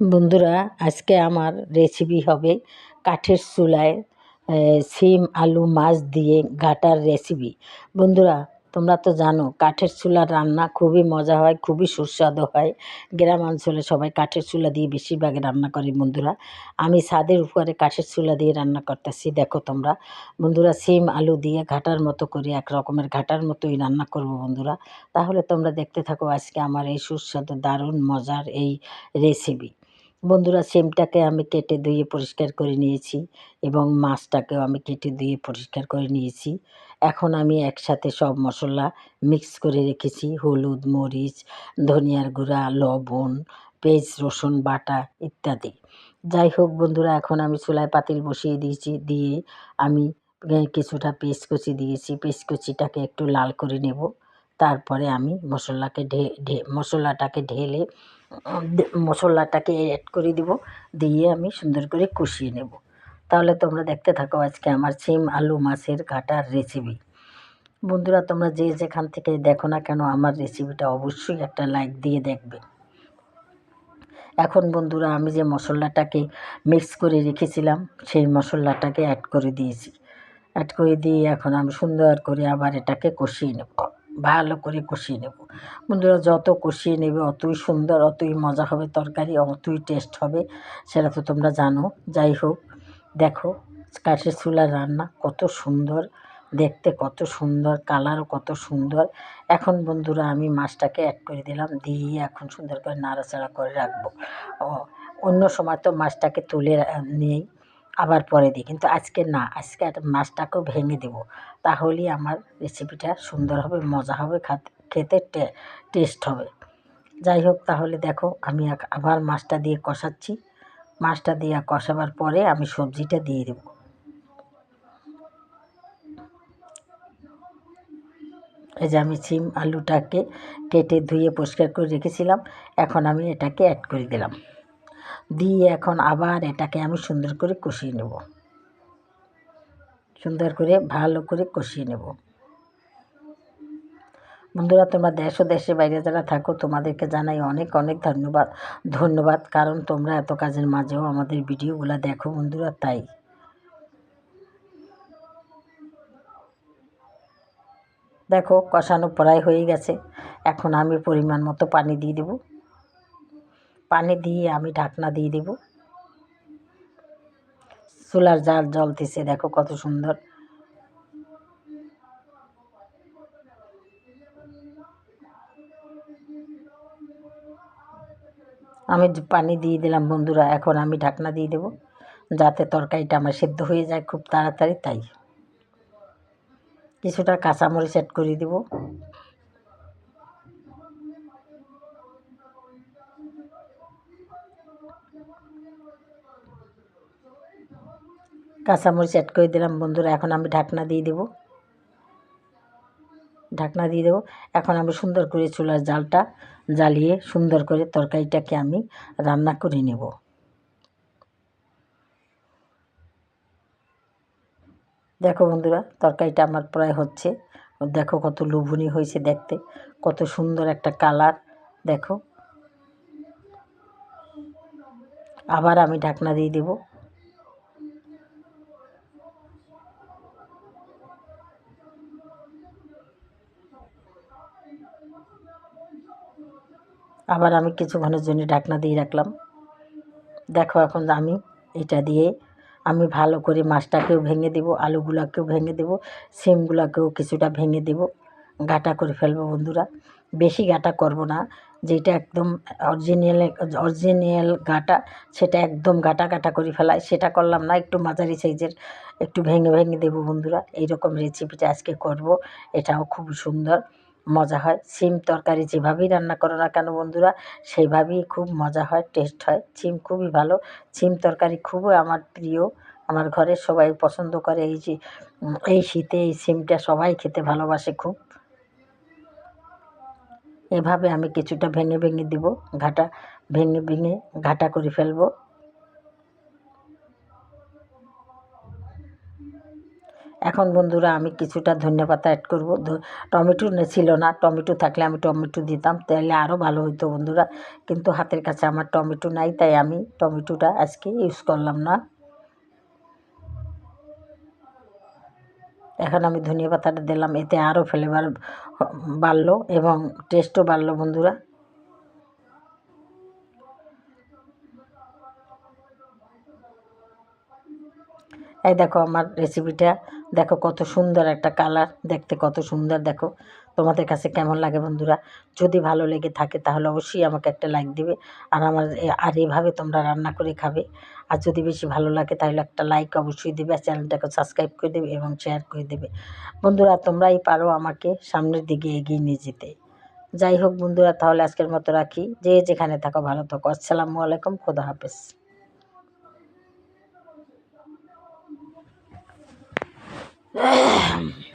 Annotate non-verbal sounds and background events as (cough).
বন্ধুরা, আজকে আমার রেসিপি হবে কাঠের চুলায় সিম, আলু, মাছ দিয়ে ঘাটার রেসিপি বন্ধুরা, তোমরা তো জানো, কাঠের চুলার রান্না খুবই মজা হয়, খুবই সুস্বাদু হয়। গ্রাম অঞ্চলে সবাই কাঠের চুলা দিয়ে বেশিরভাগ রান্না করে বন্ধুরা। আমি ছাদের উপরে কাঠের চুলা দিয়ে রান্না করতেছি, দেখো তোমরা। বন্ধুরা, সিম, আলু দিয়ে ঘাটার মতো করে, এক রকমের ঘাটার মতোই রান্না করব বন্ধুরা। তাহলে তোমরা দেখতে থাকো আজকে আমার এই সুস্বাদু, দারুণ, মজার এই রেসিপি বন্ধুরা, সেমটাকে আমি কেটে ধুয়ে পরিষ্কার করে নিয়েছি এবং মাছটাকেও আমি কেটে ধুয়ে পরিষ্কার করে নিয়েছি। এখন আমি একসাথে সব মশলা মিক্স করে রেখেছি। হলুদ, মরিচ, ধনিয়ার গুঁড়া, লবণ, পেঁয়াজ, রসুন, বাটা ইত্যাদি। যাই হোক বন্ধুরা, এখন আমি চুলায় পাতিল বসিয়ে দিয়েছি, দিয়ে আমি কিছুটা পেস্ট কুচি দিয়েছি। পেস্ট কুচিটাকে একটু লাল করে নেব। তারপরে আমি মশলাকে মশলাটাকে ঢেলে মশলাটাকে অ্যাড করে দিব, দিয়ে আমি সুন্দর করে কষিয়ে নেব। তাহলে তোমরা দেখতে থাকো আজকে আমার সিম আলু মাছের কাটার রেসিপি বন্ধুরা, তোমরা যে যেখান থেকে দেখো না কেন, আমার রেসিপিটা অবশ্যই একটা লাইক দিয়ে দেখবে। এখন বন্ধুরা, আমি যে মশলাটাকে মিক্স করে রেখেছিলাম, সেই মশলাটাকে অ্যাড করে দিয়েছি। অ্যাড করে দিয়ে এখন আমি সুন্দর করে আবার এটাকে কষিয়ে নেব। ভালো করে কষিয়ে নেব। বন্ধুরা, যত কষিয়ে নেবে, অতই সুন্দর, অতই মজা হবে, তরকারি অতই টেস্ট হবে সেটা তো তোমরা জানো। যাই হোক, দেখো, কাঠের চুলার রান্না কত সুন্দর, দেখতে কত সুন্দর, কালারও কত সুন্দর। এখন বন্ধুরা, আমি মাছটাকে অ্যাড করে দিলাম, দিয়ে এখন সুন্দর করে নাড়াচাড়া করে রাখব। অন্য সময় তো মাছটাকে তুলে নিয়েই আবার পরে দিই। কিন্তু আজকে না, আজকে মাছটাকেও ভেঙে দেব। তাহলেই আমার রেসিপিটা সুন্দর হবে, মজা হবে, খেতে টেস্ট হবে। যাই হোক, তাহলে দেখো, আমি আবার মাছটা দিয়ে কষাচ্ছি। মাছটা দিয়ে কষাবার পরে আমি সবজিটা দিয়ে দেব। এই যে আমি সিম আলুটাকে কেটে ধুয়ে পরিষ্কার করে রেখেছিলাম। এখন আমি এটাকে অ্যাড করে দিলাম। দিয়ে এখন আবার এটাকে আমি সুন্দর করে কষিয়ে নেব। সুন্দর করে, ভালো করে কষিয়ে নেব। বন্ধুরা, তোমরা দেশ ও দেশের বাইরে যারা থাকো, তোমাদেরকে জানাই অনেক অনেক ধন্যবাদ। ধন্যবাদ, কারণ তোমরা এত কাজের মাঝেও আমাদের ভিডিওগুলো দেখো বন্ধুরা, তাই। দেখো, কষানো প্রায় হয়ে গেছে। এখন আমি পরিমাণ মতো পানি দিয়ে দেবো। পানি দিয়ে আমি ঢাকনা দিয়ে দেব। চুলার জাল জ্বলতেছে, দেখো কত সুন্দর। আমি পানি দিয়ে দিলাম বন্ধুরা, এখন আমি ঢাকনা দিয়ে দেব। যাতে তরকারিটা আমার সেদ্ধ হয়ে যায় খুব তাড়াতাড়ি, তাই। কিছুটা কাঁচামরিচ অ্যাড করে দেবো। কাঁচামরিচ অ্যাড করে দিলাম। বন্ধুরা, এখন আমি ঢাকনা দিয়ে দেবো। ঢাকনা দিয়ে দেবো। এখন আমি সুন্দর করে চুলার জালটা জ্বালিয়ে সুন্দর করে তরকারিটাকে আমি রান্না করে নেব। দেখো বন্ধুরা, তরকারিটা আমার প্রায় হচ্ছে। দেখো কত লোভনীয় হয়েছে দেখতে। কত সুন্দর একটা কালার। দেখো। আবার আমি ঢাকনা দিয়ে দেবো। আবার আমি কিছুক্ষণের জন্য ঢাকনা দিয়ে রাখলাম। দেখো এখন আমি এটা দিয়ে আমি ভালো করে মাছটাকেও ভেঙে দেবো, আলুগুলাকেও ভেঙে দেবো, সিমগুলাকেও কিছুটা ভেঙে দেবো, গাটা করে ফেলব বন্ধুরা। বেশি গাটা করব না, যেটা একদম অরিজিনাল অরিজিনাল গাটা, সেটা একদম গাটা গাটা করে ফেলায় সেটা করলাম না, একটু মাঝারি সাইজের একটু ভেঙে ভেঙে দেবো বন্ধুরা। এইরকম রেসিপিটা আজকে করব, এটাও খুব সুন্দর। মজা হয়। সিম তরকারি যেভাবেই রান্না করো না কেন বন্ধুরা সেইভাবেই খুব মজা হয় টেস্ট হয়। সিম খুবই ভালো। সিম তরকারি খুবই আমার প্রিয়। আমার ঘরের সবাই পছন্দ করে। এই যে এই শীতে এই সিমটা সবাই খেতে ভালোবাসে খুব। এভাবে আমি কিছুটা ভেঙে ভেঙে দিব, ঘাটা ভেঙে ভেঙে ঘাটা করে ফেলব। এখন বন্ধুরা আমি কিছুটা ধনে পাতা অ্যাড করব। টমেটো ছিল না। টমেটো থাকলে আমি টমেটো দিতাম, তাহলে আরও ভালো হতো বন্ধুরা। কিন্তু হাতের কাছে আমার টমেটো নাই, তাই আমি টমেটোটা আজকে ইউজ করলাম না। এখন আমি ধনিয়া পাতাটা দিলাম, এতে আরও ফ্লেভার বাড়লো এবং টেস্টও বাড়লো বন্ধুরা। এই দেখো আমার রেসিপিটা দেখো কত সুন্দর একটা কালার দেখতে কত সুন্দর দেখো। তোমাদের কাছে কেমন লাগে বন্ধুরা? যদি ভালো লেগে থাকে তাহলে অবশ্যই আমাকে একটা লাইক দিবে। আর আমার আর এভাবে তোমরা রান্না করে খাবে। আর যদি বেশি ভালো লাগে তাহলে একটা লাইক অবশ্যই দেবে আর চ্যানেলটাকে সাবস্ক্রাইব করে দেবে এবং শেয়ার করে দেবে। বন্ধুরা, তোমরাই পারো আমাকে সামনের দিকে এগিয়ে নিয়ে যেতে। যাই হোক বন্ধুরা, তাহলে আজকের মতো রাখি। যে যেখানে থাকো, ভালো থাকো। আসসালামু আলাইকুম, খোদা হাফেজ। Ugh. (sighs) Mm.